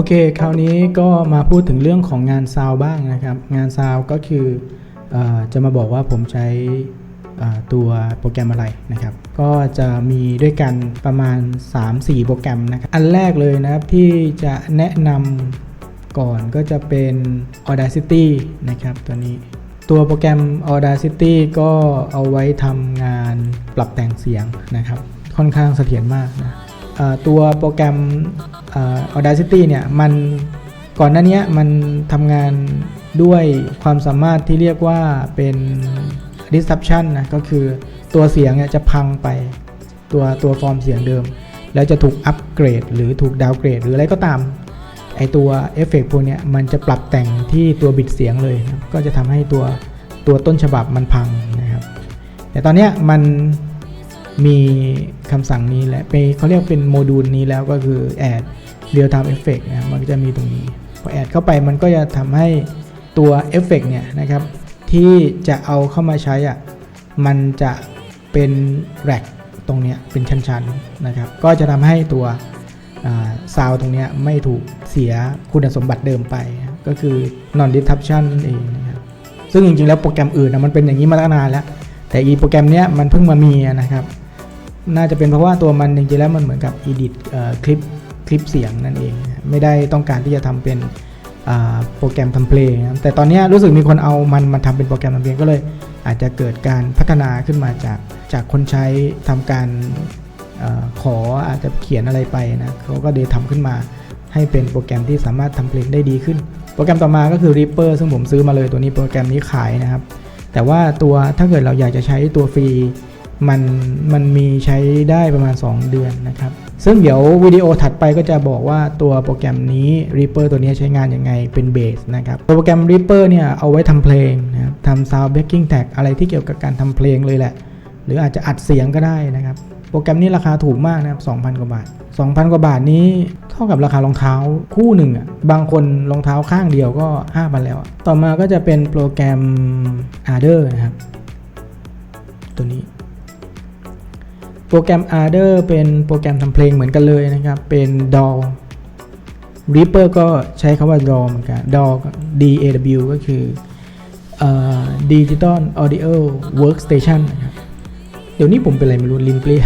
อเค คราวนี้ก็มาพูดถึงเรื่องของงานซาวบ้างนะครับ งานซาวก็คืออจะมาบอกว่าผมใช้ตัวโปรแกรมอะไรนะครับ ก็จะมีด้วยกันประมาณ 3-4 โปรแกรมนะครับ อันแรกเลยนะครับที่จะแนะนำก่อนก็จะเป็น Audacity นะครับตัวนี้ ตัวโปรแกรม Audacity ก็เอาไว้ทำงานปรับแต่งเสียงนะครับ ค่อนข้างเสถียรมากนะ ตัวโปรแกรม Audacity เนี่ยมันก่อนหน้านี้มันทำงานด้วยความสามารถที่เรียกว่าเป็น disruption นะก็คือตัวเสียงเนี่ยจะพังไปตัวตัวฟอร์มเสียงเดิม แล้วจะถูกอัปเกรด หรือถูกดาวเกรด หรืออะไรก็ตามไอตัวเอฟเฟกต์พวกเนี้ยมันจะปรับแต่งที่ตัวบิดเสียงเลยนะก็จะทำให้ตัวตัวต้นฉบับมันพังนะครับ แต่ตอนเนี้ยมัน มีคำสั่งนี้แหละเป็นเขาเรียกเป็นโมดูลนี้แล้วก็คือ add real time effect นะครับมันก็จะมีตรงนี้ พอแอดเข้าไปมันก็จะทำให้ตัวเอฟเฟกต์เนี่ยนะครับที่จะเอาเข้ามาใช้อะมันจะเป็นแร็กตรงเนี้ยเป็นชั้นๆนะครับ ก็จะทำให้ตัวซาวตรงเนี้ยไม่ถูกเสียคุณสมบัติเดิมไป ก็คือ non disruption นั่นเองนะครับซึ่งจริงๆแล้วโปรแกรมอื่นนะมันเป็นอย่างนี้มาตั้งนานแล้ว แต่อีโปรแกรมเนี้ยมันเพิ่งมามีนะครับ น่าจะเป็นเพราะว่าตัวมันจริงๆแล้วมันเหมือนกับ edit คลิปคลิปเสียงนั่นเอง ไม่ได้ต้องการที่จะทำเป็นโปรแกรมทำเพลงนะแต่ตอนนี้รู้สึกมีคนเอามันมาทำเป็นโปรแกรมทำเพลงก็เลยอาจจะเกิดการพัฒนาขึ้นมาจากจากคนใช้ทำการออขออาจจะเขียนอะไรไปนะเขาก็เลยทำขึ้นมาให้เป็นโปรแกรมที่สามารถทำเพลงได้ดีขึ้น โปรแกรมต่อมาก็คือ Reaper ซึ่งผมซื้อมาเลยตัวนี้โปรแกรมนี้ขายนะครับ แต่ว่าตัวถ้าเกิดเราอยากจะใช้ตัวฟรี มันมันมีใช้ได้ประมาณ 2 เดือนนะครับ ซึ่งเดี๋ยววิดีโอถัดไปก็จะบอกว่าตัวโปรแกรมนี้ Reaper ตัวนี้ใช้งานยังไงเป็นเบสนะครับ ตัวโปรแกรม Reaper เนี่ยเอาไว้ทำเพลงนะครับทำ sound backing tag อะไรที่เกี่ยวกับการทำเพลงเลยแหละ หรืออาจจะอัดเสียงก็ได้นะครับ โปรแกรมนี้ราคาถูกมากนะครับ2,000 กว่าบาท 2,000 กว่าบาทนี้เท่ากับราคารองเท้าคู่หนึ่งอะ บางคนรองเท้าข้างเดียวก็5,000แล้วอะต่อมาก็จะเป็นโปรแกรม Ardour นะครับ ตัวนี้ โปรแกรม Ardour เป็นโปรแกรมทำเพลงเหมือนกันเลยนะครับ เป็น DAW Reaper ก็ใช้คำว่า DAW เหมือนกัน DAW DAW ก็คือ Digital Audio Workstation นะครับ เดี๋ยวนี้ผมเป็นอะไรไม่รู้ลิ้นเปรี้ย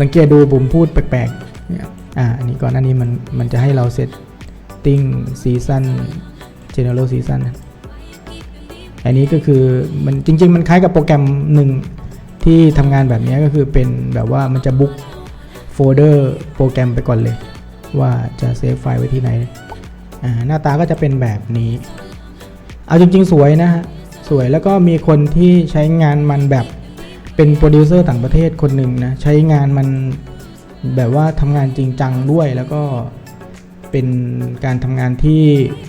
สังเกตดูผมพูดแปลกๆเนี่ยอ่าอันนี้ก่อนหน้านี้มันมันจะให้เราเซตติ้งซีซัน general season นอันนี้ก็คือมันจริง ๆ มันคล้ายกับโปรแกรมหนึ่ง ที่ทำงานแบบนี้ก็คือเป็นแบบว่ามันจะบุ๊กโฟลเดอร์โปรแกรมไปก่อนเลย ว่าจะเซฟไฟล์ไว้ที่ไหนหน้าตาก็จะเป็นแบบนี้ เอาจริงๆ สวยนะฮะ สวยแล้วก็มีคนที่ใช้งานมันแบบเป็นโปรดิวเซอร์ต่างประเทศคนหนึ่งนะ ใช้งานมันแบบว่าทำงานจริงจังด้วยแล้วก็เป็นการทำงานที่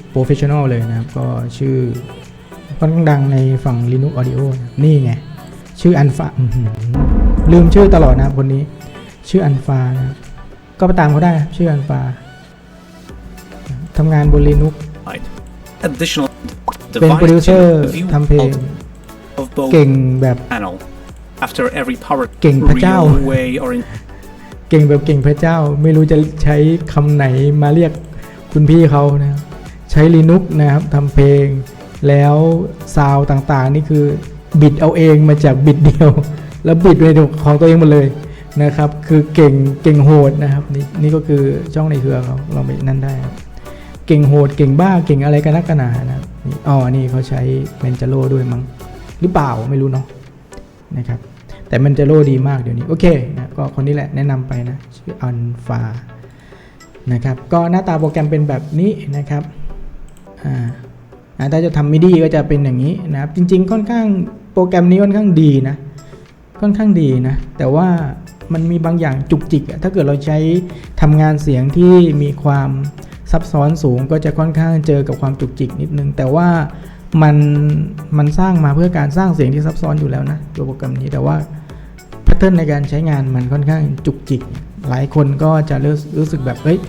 โปรเฟชชั่นอลเลยนะครับ ก็ชื่อค่อนข้างดังในฝั่ง Linux Audio นี่ไง ชื่ออันฟาลืมชื่อตลอดนะครับคนนี้ ชื่ออันฟานะครับก็ไปตามเขาได้นะครับชื่ออันฟาทำงานบน Linux Additional เป็น device โปรดิวเซอร์ to view ทำเพลง of both เก่งแบบ panel after every power เก่งพระเจ้า real way or in เก่งแบบเก่งพระเจ้า ไม่รู้จะใช้คำไหนมาเรียกคุณพี่เขานะครับใช้ Linux นะครับทำเพลง แล้วซาวด์ต่างๆ นี่คือ บิดเอาเองมาจากบิดเดียว แล้วบิดในของตัวเองหมดเลยนะครับ คือเก่งเก่งโหดนะครับนี่นี่ก็คือช่องในเครือเขาเราไปนั่นได้ครับเก่งโหดเก่งบ้าเก่งอะไรกันนักกันหนานะนี่อ๋อนี่เขาใช้เมนจาโ o ด้วยมั้งหรือเปล่าไม่รู้เนาะนะครับแต่มันจะโลดีมากเดี๋ยวนี้ โอเคนะก็คนนี้แหละแนะนำไปนะ ชื่ออันฟานะครับ ก็หน้าตาโปรแกรมเป็นแบบนี้นะครับอ่าอ่าถ้าจะทำมิดีก็จะเป็นอย่างนี้นะครับ จริง ๆ ค่อนข้าง โปรแกรมนี้ค่อนข้างดีนะ ค่อนข้างดีนะ แต่ว่ามันมีบางอย่างจุกจิกถ้าเกิดเราใช้ทำงานเสียงที่มีความซับซ้อนสูงก็จะค่อนข้างเจอกับความจุกจิกนิดนึง แต่ว่ามันมันสร้างมาเพื่อการสร้างเสียงที่ซับซ้อนอยู่แล้วนะตัวโปรแกรมนี้แต่ว่าแพทเทิร์นในการใช้งานมันค่อนข้างจุกจิก หลายคนก็จะรู้สึกแบบเฮ้ย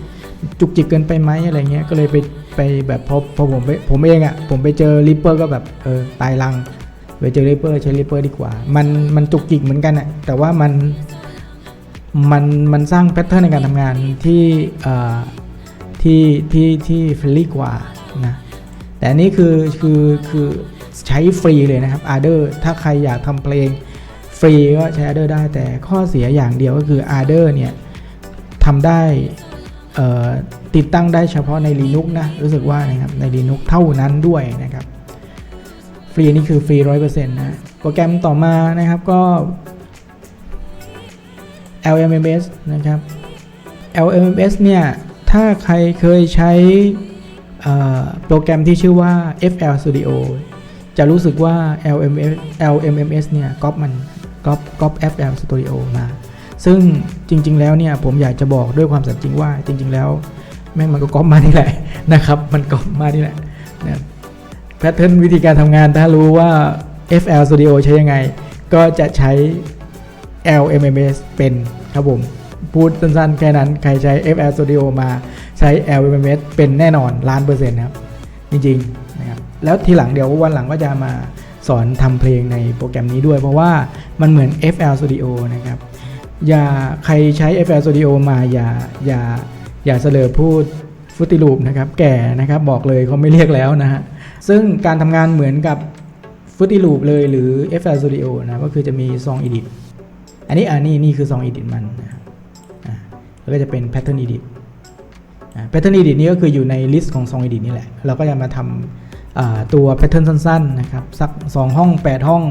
จุกจิกเกินไปไหมอะไรเงี้ยก็เลยไปไปแบบพอพอผมไปผมเองอะ่ะผมไปเจอริปเปอร์ก็แบบเออตายลัง ไปเจอริเปอร์ใช้ริเปอร์ดีกว่า มันมันจุกจิกเหมือนกันอะ่ะแต่ว่ามันมันมันสร้างแพทเทิร์นในการทำงานที่ที่ที่ที่เฟรนลี่กว่านะแต่อันนี้คือคือคือใช้ฟรีเลยนะครับ Adder ถ้าใครอยากทำเพลงฟรีก็ใช้ Adder ได้แต่ข้อเสียอย่างเดียวก็คือ Adder เนี่ยทำได้ติดตั้งได้เฉพาะใน Linux นะรู้สึกว่านะครับใน Linux เท่านั้นด้วยนะครับ ฟรีนี่คือฟรี100%นต์นะโปรแกรมต่อมานะครับก็ LMMS นะครับ LMMS เนี่ยถ้าใครเคยใช้โปรแกรมที่ชื่อว่า FL Studio จะรู้สึกว่า LMS LMMS เนี่ยก๊อปมันก๊อปก๊อป FL Studio มา ซึ่งจริง ๆ แล้วเนี่ยผมอยากจะบอกด้วยความสัตย์จริงว่าจริง ๆ แล้ว แม่งมันก็ก๊อปมานี่แหละนะครับ มันก๊อปมานี่แหละ แพทเทิร์นวิธีการทำงานถ้ารู้ว่า FL Studio ใช้ยังไง ก็จะใช้ LMMS เป็นครับผมพูดสั้นๆ แค่นั้นใครใช้ FL Studio มาใช้ LMMS เป็นแน่นอนล้านเปอร์เซ็นต์ครับ จริงๆนะครับแล้วทีหลังเดี๋ยววันหลังก็จะมาสอนทำเพลงในโปรแกรมนี้ด้วย เพราะว่ามันเหมือน FL Studio นะครับ อย่าใครใช้ FL Studio มาอย่าอย่าอย่าเสลอพูดฟุติลูปนะครับ แก่นะครับ บอกเลยเขาไม่เรียกแล้วนะฮะ ซึ่งการทำงานเหมือนกับฟุติลูปเลยหรือ FL Studio นะก็คือจะมีซอง edit อันนี้อันนี้นี่คือซอง edit มันนะครับแล้วก็จะเป็น pattern edit อ่า pattern edit นี่ก็คืออยู่ในลิสต์ของซอง edit นี่แหละ เราก็จะมาทำตัว pattern สั้นๆนะครับสัก 2 ห้อง 8 ห้อง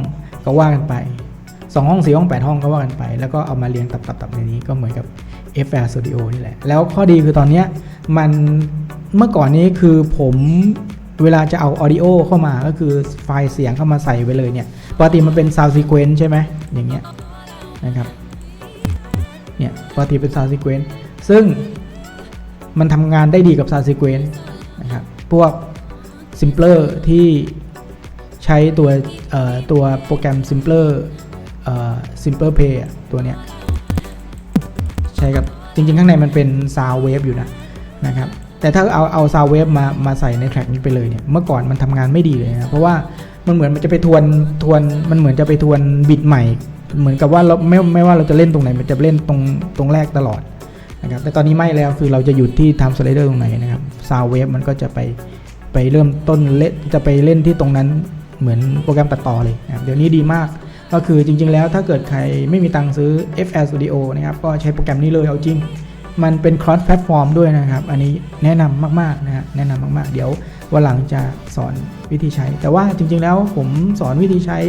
ก็ว่ากันไป 2 ห้อง 4 ห้อง 8 ห้องก็ว่ากันไป แล้วก็เอามาเรียงตับๆๆในนี้ก็เหมือนกับ FL Studio นี่แหละ แล้วข้อดีคือตอนเนี้ยมันเมื่อก่อนนี้คือผม เวลาจะเอา audio เข้ามาก็คือไฟล์เสียงเข้ามาใส่ไว้เลยเนี่ยปกติมันเป็น sound sequence ใช่ไหมอย่างเงี้ยนะครับเนี่ยปกติเป็น sound sequence ซึ่งมันทำงานได้ดีกับ sound sequence นะครับพวก simpler ที่ใช้ตัวตัวโปรแกรม simpler เอ่อ simpler play อะตัวเนี้ยใช่ครับจริงๆ ข้างในมันเป็น sound wave อยู่นะนะครับ แต่ถ้าเอาเอา sound wave มามาใส่ในแทร็กนี้ไปเลยเนี่ยเมื่อก่อนมันทำงานไม่ดีเลยนะเพราะว่ามันเหมือนมันจะไปทวนทวนมันเหมือนจะไปทวนบิตใหม่ เหมือนกับว่าเราไม่ไม่ว่าเราจะเล่นตรงไหนมันจะเล่นตรงตรงแรกตลอดนะครับแต่ตอนนี้ไม่แล้วคือเราจะหยุดที่ time slider ตรงไหนนะครับ sound wave มันก็จะไปไปเริ่มต้นเล่นจะไปเล่นที่ตรงนั้นเหมือนโปรแกรมตัดต่อเลยนะครับเดี๋ยวนี้ดีมาก ก็คือจริง ๆ แล้วถ้าเกิดใครไม่มีตังค์ซื้อ FL Studio นะครับก็ใช้โปรแกรมนี้เลยเอาจริง มันเป็น cross platform ด้วยนะครับ อันนี้แนะนำมากๆนะฮะแนะนำมากๆ เดี๋ยววันหลังจะสอนวิธีใช้ แต่ว่าจริงๆแล้วผมสอนวิธีใช้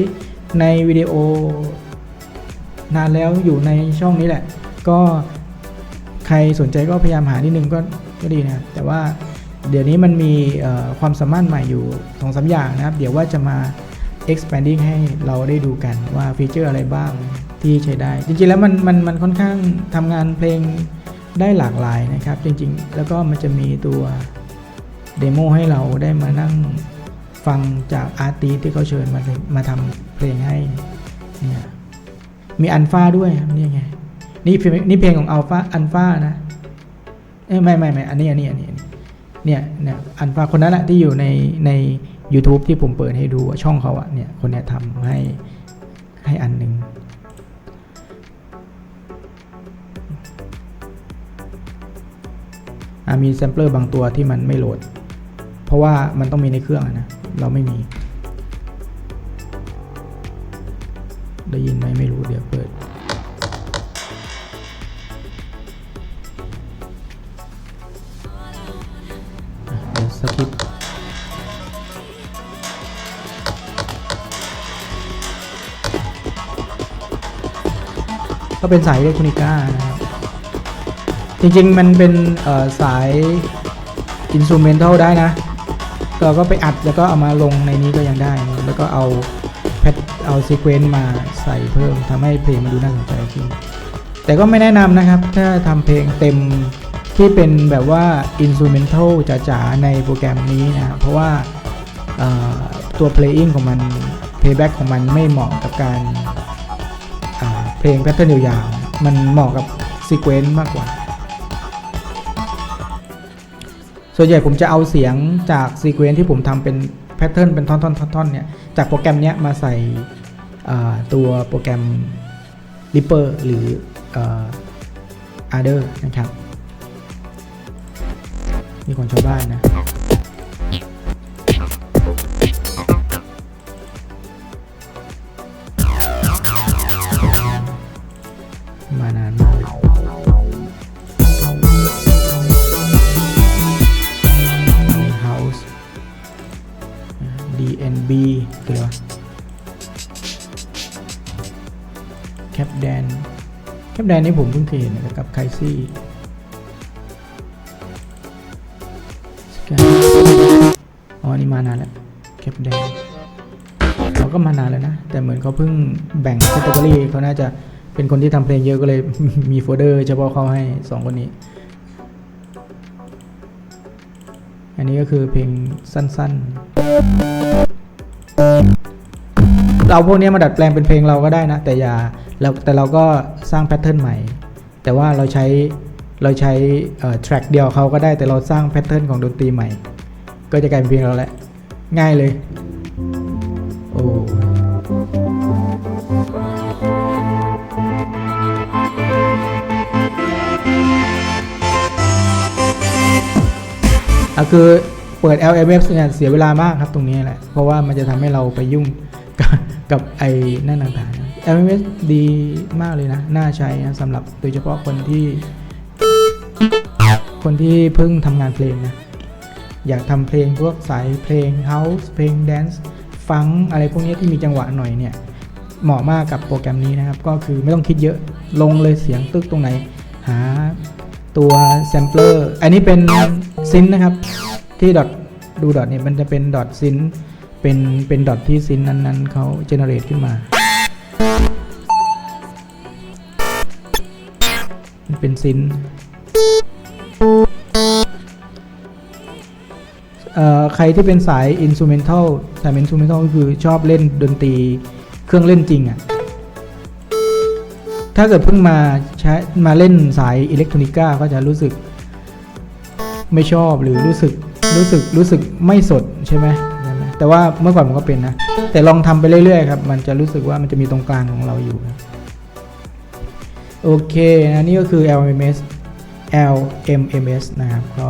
ในวิดีโอนานแล้วอยู่ในช่องนี้แหละ ก็ใครสนใจก็พยายามหานิดนึงก็ก็ดีนะแต่ว่าเดี๋ยวนี้มันมีความสามารถใหม่อยู่สองสามอย่างนะครับ เดี๋ยวว่าจะมา expanding ให้เราได้ดูกันว่าฟีเจอร์อะไรบ้างที่ใช้ได้ จริงๆแล้วมันมันมันค่อนข้างทำงานเพลง ได้หลากหลายนะครับ จริงๆ แล้วก็มันจะมีตัวเดโมให้เราได้มานั่งฟังจากอาร์ตีที่เขาเชิญมามาทำเพลงให้เนี่ยมีอันฟาด้วยนี่ไงนี่นี่เพลงของอัลฟาอันฟานะเอ้ไม่ไม่ไม่อันนี้อันนี้อันนี้เนี่ยเนี่ยอันฟาคนนั้นแหละที่อยู่ในใน YouTube ที่ผมเปิดให้ดูช่องเขาอะเนี่ยคนเนี้ยทำให้ให้อันหนึ่ง มีแซมเปอร์บางตัวที่มันไม่โหลด เพราะว่ามันต้องมีในเครื่องนะ เราไม่มี ได้ยินไหมไม่รู้เดี๋ยวเปิด เดี๋ยวสกิปก็เป็นสายอิเล็กทรอนิก้านะครับ จริงๆ มันเป็นสายอินส u เมนทัลได้นะ เราก็ไปอัดแล้วก็เอามาลงในนี้ก็ยังได้ แล้วก็เอาแพทเอาซีเควนต์มาใส่เพิ่มทำให้เพลงมันดูน่าสนใจขึ้น แต่ก็ไม่แนะนำนะครับ ถ้าทำเพลงเต็มที่เป็นแบบว่าอินส u เมนทัลจ๋าๆ ในโปรแกรมนี้นะ เพราะว่าตัว playing ของมัน playback ของมันไม่เหมาะกับการเพลงแพทเทิร์นยาวๆ มันเหมาะกับซีเควนต์มากกว่า ส่วนใหญ่ผมจะเอาเสียงจากซีเควนซ์ที่ผมทำเป็นแพทเทิร์นเป็นท่อนๆๆเนี่ยจากโปรแกรมเนี้ยมาใส่ตัวโปรแกรม Ripper หรืออ่า Adder นะครับนี่ของชาวบ้านนะ ปแดน แคปแดนนี่ผมเพิ่งเคยเห็นนะครับกับไคซี่อ๋อนี่มานานแล้วแคปแดนเขาก็มานานแล้วนะ แต่เหมือนเขาเพิ่งแบ่งแคตตาล็อเขาน่าจะเป็นคนที่ทำเพลงเยอะก็เลยมีโฟลเดอร์เฉพาะเขาให้สองคนนี้ อันนี้ก็คือเพลงสั้นๆ เราพวกนี้มาดัดแปลงเป็นเพลงเราก็ได้นะ แต่อย่าเราแต่เราก็สร้างแพทเทิร์นใหม่ แต่ว่าเราใช้เราใช้แทร็กเดียวเขาก็ได้แต่เราสร้างแพทเทิร์นของดนตรีใหม่ ก็จะกลายเป็นเพลงเราแหละ ง่ายเลยโอ้อะคือเปิด LMF เนี่ยเสียเวลามากครับตรงนี้แหละ เพราะว่ามันจะทำให้เราไปยุ่ง กับไอ้นั่นต่างๆนะ LMS ดีมากเลยนะ น่าใช้นะสำหรับโดยเฉพาะคนที่ คนที่เพิ่งทำงานเพลงนะ อยากทำเพลงพวกสายเพลง House เพลง Dance ฟังอะไรพวกนี้ที่มีจังหวะหน่อยเนี่ย เหมาะมากกับโปรแกรมนี้นะครับ ก็คือไม่ต้องคิดเยอะลงเลยเสียงตึกตรงไหน หาตัวแซมเปอร์อันนี้เป็นซินนะครับที่ดอทดูดอทเนี่ยมันจะเป็นดอทซิน เป็นเป็นดอทที่ซินนั้นๆเขาเจเนเรตขึ้นมา มันเป็นซินเอ่อใครที่เป็นสายอิน t ูเมนทัลสายอิน t ูเมนทัลก็คือชอบเล่นดนตรีเครื่องเล่นจริงอะ่ะ ถ้าเกิดเพิ่งมาใช้มาเล่นสายอิเล็กทรอนิก้าก็จะรู้สึกไม่ชอบหรือรู้สึกรู้สึกรู้สึกไม่สดใช่ไหม แต่ว่าเมื่อก่อนผมก็เป็นนะ แต่ลองทำไปเรื่อยๆครับ มันจะรู้สึกว่ามันจะมีตรงกลางของเราอยู่นะโอเคอันนี้ก็คือ LMS LMMS นะครับก็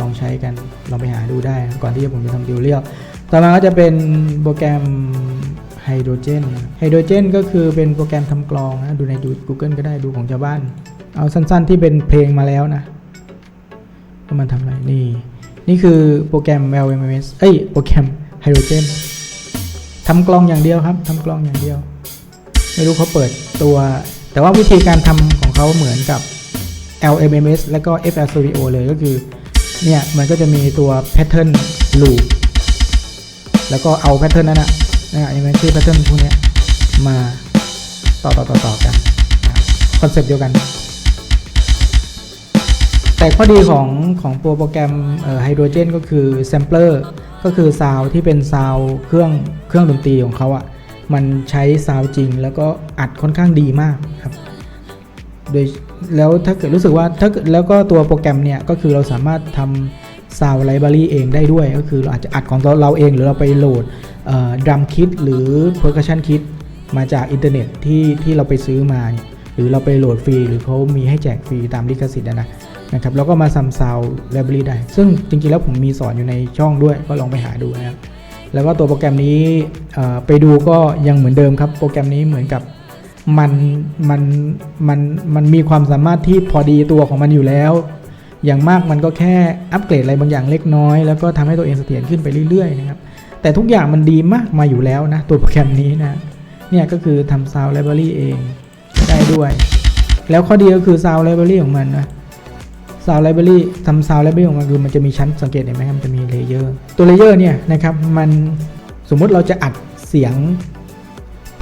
ลองใช้กันลองไปหาดูได้ ก่อนที่ผมจะทำดิวเรียลต่อมาก็จะเป็นโปรแกรมไฮโดรเจนไฮโดรเจนก็คือเป็นโปรแกรมทำกลองนะดูในดู Google ก็ได้ดูของชาวบ้าน เอาสั้นๆที่เป็นเพลงมาแล้วนะว่ามันทำอะไรนี่ นี่คือโปรแกรม LMS เอ้ย โปรแกรมไฮโดรเจนทำกลองอย่างเดียวครับทำกลองอย่างเดียว ไม่รู้เขาเปิดตัว แต่ว่าวิธีการทำของเขาเหมือนกับ LMMS แล้วก็ FL Studio เลยก็คือ เนี่ย มันก็จะมีตัวแพทเทิร์นลูปแล้วก็เอาแพทเทิร์นนั้นนะนะยังไงชื่อแพทเทิร์นพวกนี้มาต่อต่อต่อต่อกันคอนเซปต์เดียวกัน แต่ข้อดีของของตัวโปรแกรมไฮโดรเจนก็คือแซมเปอร์ก็คือซาวที่เป็นซาวเครื่องเครื่องดนตรีของเขาอะ่ะมันใช้ซาวจริงแล้วก็อัดค่อนข้างดีมากครับ โดยแล้วถ้าเกิดรู้สึกว่าถ้าเกิดแล้วก็ตัวโปรแกรมเนี่ยก็คือเราสามารถทำซาวไลบรารีเองได้ด้วย ก็คือเราอาจจะอัดของเราเองหรือเราไปโหลดดรัมคิดหรือ Percussion Kit มาจากอินเทอร์เน็ตที่ที่เราไปซื้อมา หรือเราไปโหลดฟรี หรือเขามีให้แจกฟรีตามลิขสิทธิ์นะ นะครับแล้วก็มาซัมซาวไลบรารีได้ ซึ่งจริงๆแล้วผมมีสอนอยู่ในช่องด้วยก็ลองไปหาดูนะครับแล้วก็ตัวโปรแกรมนี้ไปดูก็ยังเหมือนเดิมครับ โปรแกรมนี้เหมือนกับมันมันมันมันมีความสามารถที่พอดีตัวของมันอยู่แล้ว อย่างมากมันก็แค่อัปเกรดอะไรบางอย่างเล็กน้อย แล้วก็ทำให้ตัวเองเสถียรขึ้นไปเรื่อยๆนะครับแต่ทุกอย่างมันดีมากมาอยู่แล้วนะ ตัวโปรแกรมนี้นะเนี่ยก็คือทำ Sound Library เองได้ด้วย แล้วข้อดีก็คือ Sound Library ของมันนะ Sound Library ทำ Sound Library ของมันคือมันจะมีชั้นสังเกตเห็นไหมครับมันจะมีเลเยอร์ตัวเลเยอร์เนี่ยนะครับมันสมมุติเราจะอัดเสียง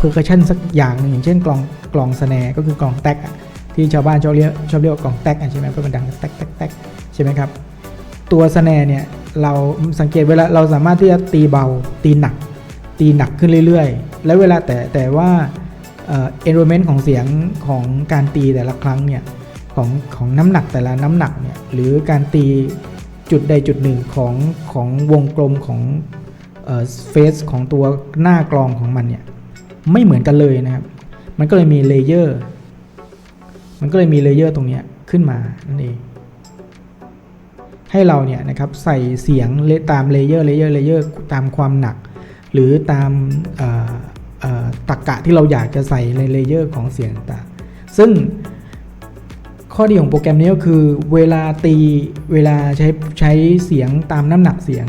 percussion สักอย่างหนึ่งอย่างเช่นกลองกลองสแนร์ก็คือกลองแท็กที่ชาวบ้านชอบเรียกชอบเรียกว่ากลองแท็กใช่ไหมเพราะมันดังแท็กแท็กแท็กใช่ไหมครับตัวสแนร์เนี่ยเราสังเกตเวลาเราสามารถที่จะตีเบาตีหนัก ตีหนักขึ้นเรื่อยๆ แล้วเวลาแต่แต่ว่าเอ่อ environment ของเสียงของการตีแต่ละครั้งเนี่ย ของของน้ำหนักแต่ละน้ำหนักเนี่ยหรือการตีจุดใดจุดหนึ่งของของวงกลมของเฟสของตัวหน้ากลองของมันเนี่ยไม่เหมือนกันเลยนะครับ มันก็เลยมีเลเยอร์ มันก็เลยมีเลเยอร์ตรงนี้ขึ้นมานั่นเอง ให้เราเนี่ยนะครับใส่เสียงเลตามเลเยอร์เลเยอร์เลเยอร์ตามความหนัก หรือตามตรกกะที่เราอยากจะใส่ในเลเยอร์ของเสียงต่างซึ่ง ข้อดีของโปรแกรมนี้ก็คือ เวลาตีเวลาใช้ใช้เสียงตามน้ำหนักเสียง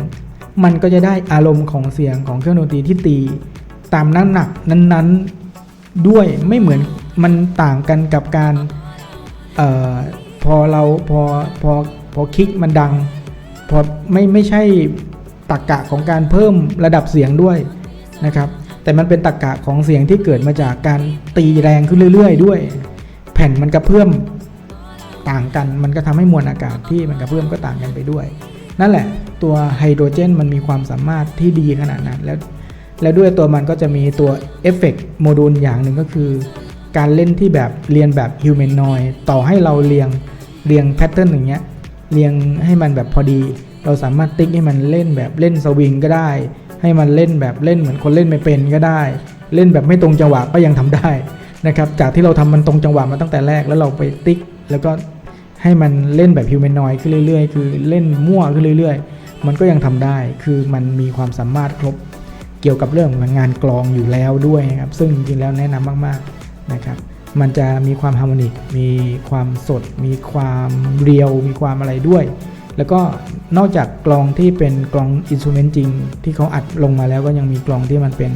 มันก็จะได้อารมณ์ของเสียงของเครื่องดนตรีที่ตี ตามน้ำหนักนั้นๆด้วยไม่เหมือนมันต่างกันกับการเออพอเราพอพอพอคลิกมันดัง พอไม่ไม่ใช่ตักกะของการเพิ่มระดับเสียงด้วยนะครับ แต่มันเป็นตักกะของเสียงที่เกิดมาจากการตีแรงขึ้นเรื่อย ๆ ด้วย แผ่นมันกระเพื่อม ต่างกัน มันก็ทำให้มวลอากาศที่มันกระเพื่อมก็ต่างกันไปด้วย นั่นแหละ ตัวไฮโดรเจนมันมีความสามารถที่ดีขนาดนั้น แล้ว แล้วด้วยตัวมันก็จะมีตัวเอฟเฟกต์โมดูลอย่างหนึ่งก็คือ การเล่นที่แบบเรียนแบบฮิวแมนนอยต่อให้เราเรียงเรียงแพทเทิร์นอย่างเงี้ยเรียงให้มันแบบพอดี เราสามารถติ๊กให้มันเล่นแบบเล่นสวิงก็ได้ ให้มันเล่นแบบเล่นเหมือนคนเล่นไม่เป็นก็ได้ เล่นแบบไม่ตรงจังหวะก็ยังทำได้นะครับ จากที่เราทำมันตรงจังหวะมาตั้งแต่แรกแล้วเราไปติ๊ก แล้วก็ ให้มันเล่นแบบฮิวแมนนอยขึ้นเรื่อยๆ คือเล่นมั่วขึ้นเรื่อยๆ มันก็ยังทำได้ คือมันมีความสามารถครบเกี่ยวกับเรื่องของงานกลองอยู่แล้วด้วยนะครับ ซึ่งจริงๆแล้วแนะนำมากๆนะครับ มันจะมีความฮาร์โมนิก มีความสด มีความเรียว มีความอะไรด้วย แล้วก็นอกจากกลองที่เป็นกลองอินสตูเมนต์จริง ที่เขาอัดลงมาแล้วก็ยังมีกลองที่มันเป็น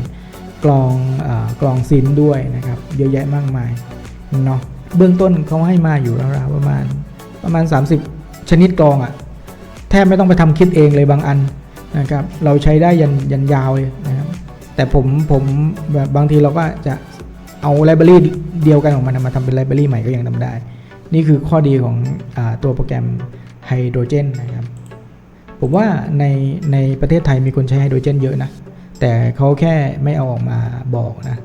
กลองอกลองซินด้วยนะครับ เยอะแยะมากมายเนาะ เบื้องต้นเขาให้มาอยู่ราวๆประมาณ ประมาณ 30 ชนิดกองอะ่ะแทบไม่ต้องไปทำคิดเองเลยบางอันนะครับเราใช้ได้ยันยันยาวเลยนะครับแต่ผมผมแบบบางทีเราก็จะเอาไลบรารีเดียวกันของมันมาทำเป็นไลบรารีใหม่ก็ยังทำได้ นี่คือข้อดีของอตัวโปรแกรมไฮโดรเจนนะครับผมว่าในในประเทศไทยมีคนใช้ไฮโดรเจนเยอะนะ แต่เขาแค่ไม่เอาออกมาบอกนะ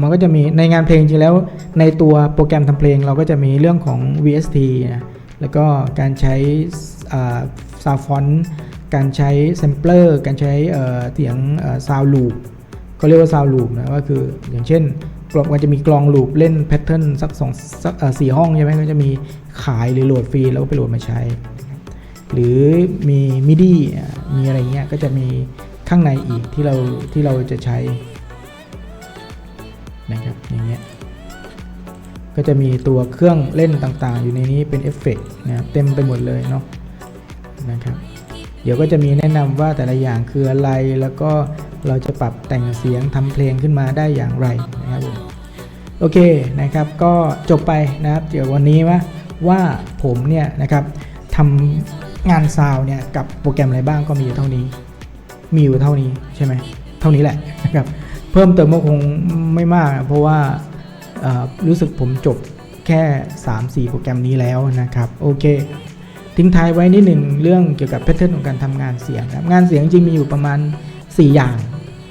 มันก็จะมีในงานเพลงจริงแล้ว ในตัวโปรแกรมทำเพลงเราก็จะมีเรื่องของ VST นะ แล้วก็การใช้ซาวฟอนการใช้แซมเปอร์การใช้เสียงซาวลูปเขาเรียกว่าซาวลูปนะก็คืออย่างเช่นกลองมันจะมีกลองลูปเล่นแพทเทิร์นสักสองสักสี่ห้องใช่ไหมก็จะมีขายหรือโหลดฟรีแล้วก็ไปโหลดมาใช้ หรือมีมิดีมีอะไรเงี้ยก็จะมีข้างในอีกที่เราที่เราจะใช้นะครับอย่างเงี้ย ก็จะมีตัวเครื่องเล่นต่างๆ อยู่ในนี้เป็นเอฟเฟกต์นะครับเต็มไปหมดเลยเนาะนะครับเดี๋ยวก็จะมีแนะนำว่าแต่ละอย่างคืออะไรแล้วก็เราจะปรับแต่งเสียงทำเพลงขึ้นมาได้อย่างไรนะครับผมโอเคนะครับก็จบไปนะครับเดี๋ยววันนี้ว่าว่าผมเนี่ยนะครับทำงานซาวเนี่ยกับโปรแกรมอะไรบ้างก็มีอยู่เท่านี้ มีอยู่เท่านี้ใช่ไหมเท่านี้แหละนะครับเพิ่มเติมก็คงไม่มาก เพราะว่า รู้สึกผมจบแค่ 3-4 โปรแกรมนี้แล้วนะครับ โอเค ทิ้งท้ายไว้นิดหนึ่งเรื่องเกี่ยวกับแพทเทิร์นของการทำงานเสียงนะครับงานเสียงจริงมีอยู่ประมาณ 4 อย่าง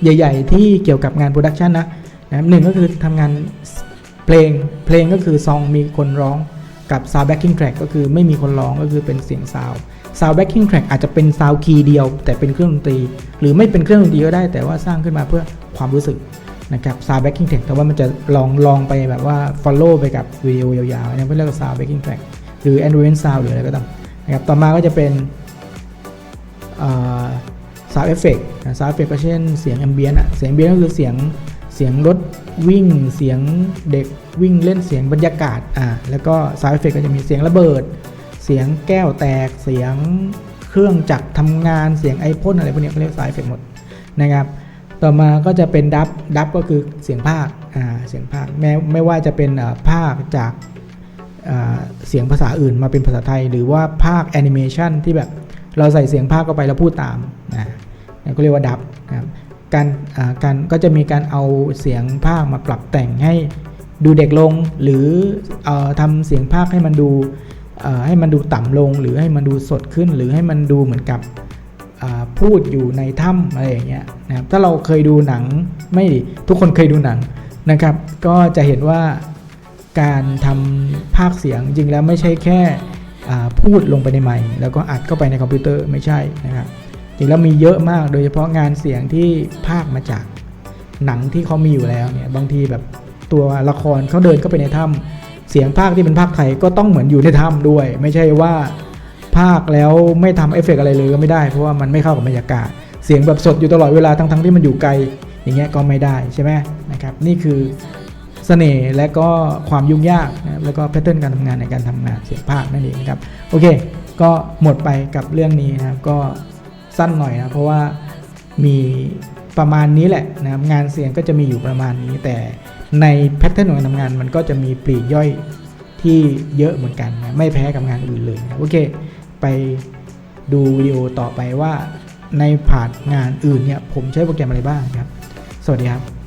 ใหญ่ ๆ ที่เกี่ยวกับงานโปรดักชันนะนะครับหนึ่งก็คือทำงานเพลงเพลงก็คือซองมีคนร้องกับ sound backing track ก็คือไม่มีคนร้องก็คือเป็นเสียงซาว sound backing track อาจจะเป็นซาวคีย์เดียว แต่เป็นเครื่องดนตรี หรือไม่เป็นเครื่องดนตรีก็ได้แต่ว่าสร้างขึ้นมาเพื่อความรู้สึก นะครับ sound backing track แต่ว่ามันจะลองลองไปแบบว่า follow ไปกับวิดีโอยาวๆเนี่ยเพื่อเรียกว่า sound backing track หรือ ambient sound หรืออะไรก็ตามนะครับต่อมาก็จะเป็นอ่า sound effect นะ sound effect ก็เช่นเสียง ambient อะเสียง ambient ก็คือเสียงเสียงรถวิ่ง เสียงเด็กวิ่งเล่นเสียงบรรยากาศอ่าแล้วก็ sound effect ก็จะมีเสียงระเบิด เสียงแก้วแตก เสียงเครื่องจักรทำงานเสียงไอพ่นอะไรพวกนี้เขาเรียก sound effect หมดนะครับ ต่อมาก็จะเป็นดับดับก็คือเสียงภาคเสียงภาคแม้ไม่ว่าจะเป็นภาคจากเสียงภาษาอื่นมาเป็นภาษาไทย หรือว่าภาคแอนิเมชันที่แบบเราใส่เสียงภาคเข้าไปแล้วพูดตามนะนั่ก็เรียกว่าดับนะครับการการก็จะมีการเอาเสียงภาคมาปรับแต่งให้ดูเด็กลง หรืออทำเสียงภาคให้มันดูให้มันดูต่ำลง หรือให้มันดูสดขึ้น หรือให้มันดูเหมือนกับ พูดอยู่ในถ้ำอะไรอย่างเงี้ยนะครับถ้าเราเคยดูหนังไม่ทุกคนเคยดูหนังนะครับ ก็จะเห็นว่าการทำภาคเสียงจริงแล้วไม่ใช่แค่พูดลงไปในไมค์แล้วก็อัดเข้าไปในคอมพิวเตอร์ไม่ใช่นะครับจริงแล้วมีเยอะมากโดยเฉพาะงานเสียงที่ภาคมาจากหนังที่เขามีอยู่แล้วเนี่ยบางทีแบบตัวละครเขาเดินเข้าไปในถ้ำเสียงภาคที่เป็นภาคไทยก็ต้องเหมือนอยู่ในถ้ำด้วย ไม่ใช่ว่า ภาคแล้วไม่ทำเอฟเฟกต์อะไรเลยก็ไม่ได้เพราะว่ามันไม่เข้ากับบรรยากาศ เสียงแบบสดอยู่ตลอดเวลาทั้งๆที่มันอยู่ไกลอย่างเงี้ยก็ไม่ได้ใช่ไหมนะครับนี่คือเสน่ห์และก็ความยุ่งยากนะครับแล้วก็แพทเทิร์นการทำงานในการทำงานเสียงภาคนั่นเองครับโอเค ก็หมดไปกับเรื่องนี้นะครับก็สั้นหน่อยนะเพราะว่ามีประมาณนี้แหละนะครับงานเสียงก็จะมีอยู่ประมาณนี้ แต่ในแพทเทิร์นของการทำงานมันก็จะมีปลีกย่อยที่เยอะเหมือนกันนะไม่แพ้กับงานอื่นเลยนะโอเค ไปดูวิดีโอต่อไปว่าในผ่านงานอื่นเนี่ยผมใช้โปรแกรมอะไรบ้างครับ สวัสดีครับ